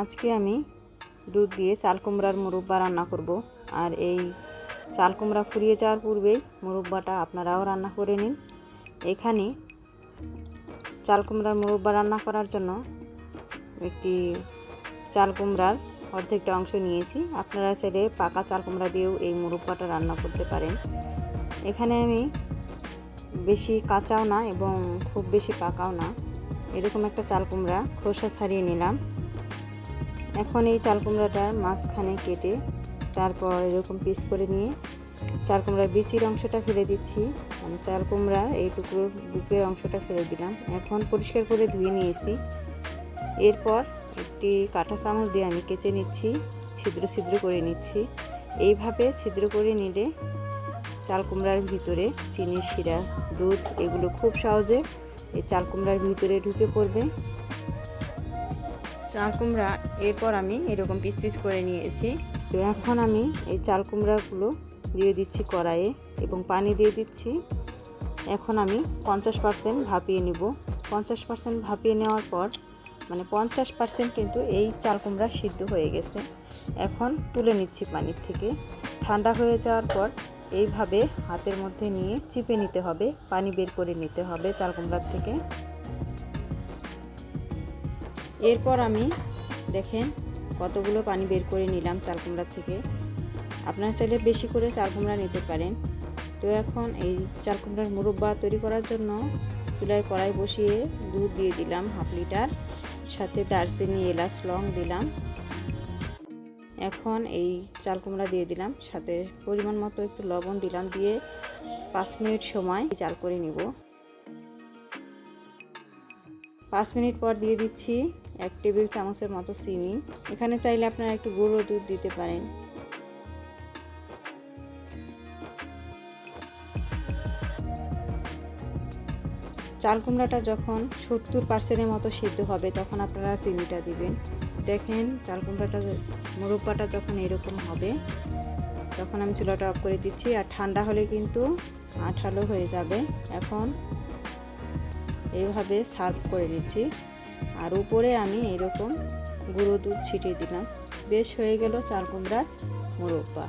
আজকে আমি দুধ দিয়ে চাল কুমড়ার মুরব্বা রান্না করব। আর এই চাল কুমড়া ফুরিয়ে যাওয়ার পূর্বেই মুরব্বাটা আপনারাও রান্না করে নিন। এখানে চাল কুমড়ার মুরব্বা রান্না করার জন্য একটি চাল কুমড়ার অর্ধেকটা অংশ নিয়েছি। আপনারা চাইলে পাকা চাল কুমড়া দিয়েও এই মুরব্বাটা রান্না করতে পারেন। এখানে আমি বেশি কাঁচাও না এবং খুব বেশি পাকাও না। এরকম একটা চাল কুমড়া খোসা ছাড়িয়ে নিলাম। এখন এই চাল কুমড়াটার মাঝখানে কেটে তারপর এরকম পিস করে নিয়ে চাল কুমড়ার বিচির অংশটা ফেলে দিচ্ছি। মানে চাল কুমড়ার এই টুকরোর বুকের অংশটা ফেলে দিলাম। এখন পরিষ্কার করে ধুয়ে নিয়েছি। এরপর একটি কাঁটা চামচ দিয়ে আমি কেচে নিচ্ছি, ছিদ্র ছিদ্র করে নিচ্ছি। এইভাবে ছিদ্র করে নিলে চাল কুমড়ার ভিতরে চিনি শিরা, দুধ এগুলো খুব সহজে এই চাল কুমড়ার ভিতরে ঢুকে পড়বে। চাল কুমড়া, এরপর আমি এরকম পিস পিস করে নিয়েছি। তো এখন আমি এই চাল কুমড়াগুলো দিয়ে দিচ্ছি কড়াইয়ে এবং পানি দিয়ে দিচ্ছি। এখন আমি পঞ্চাশ পার্সেন্ট ভাপিয়ে নিব। পঞ্চাশ পার্সেন্ট ভাপিয়ে নেওয়ার পর মানে পঞ্চাশ পার্সেন্ট কিন্তু এই চাল কুমড়া সিদ্ধ হয়ে গেছে। এখন তুলে নিচ্ছি পানির থেকে। ঠান্ডা হয়ে যাওয়ার পর এইভাবে হাতের মধ্যে নিয়ে চিপে নিতে হবে। পানি বের করে নিতে হবে চাল কুমড়ার থেকে। এরপর আমি দেখেন কতগুলো পানি বের করে নিলাম চাল কুমড়ার থেকে। আপনারা চাইলে বেশি করে চাল কুমড়া নিতে পারেন। তো এখন এই চাল কুমড়ার মুরব্বা তৈরি করার জন্য চুলায় কড়াই বসিয়ে দুধ দিয়ে দিলাম হাফ লিটার, সাথে দারচিনি, এলাচ, লং দিলাম। এখন এই চাল কুমড়া দিয়ে দিলাম, সাথে পরিমাণ মতো একটু লবণ দিলাম দিয়ে পাঁচ মিনিট সময় চাল করে নিব। পাঁচ মিনিট পর দিয়ে দিচ্ছি এক টেবিল চামচের মতো চিনি। এখানে চাইলে আপনারা একটু গুঁড়ো দুধ দিতে পারেন। চাল কুমড়াটা যখন সত্তর পার্সেন্টের মতো সিদ্ধ হবে, তখন আপনারা চিনিটা দিবেন। দেখেন, চাল কুমড়াটা, মুরব্বাটা যখন এরকম হবে, তখন আমি চুলাটা অফ করে দিচ্ছি। আর ঠান্ডা হলে কিন্তু আঠালো হয়ে যাবে। এখন এইভাবে সার্ভ করে নিচ্ছি। আর উপরে আমি এরকম গুঁড়ো দুধ ছিটিয়ে দিলাম। বেশ হয়ে গেল চাল কুমড়ার মুরব্বা।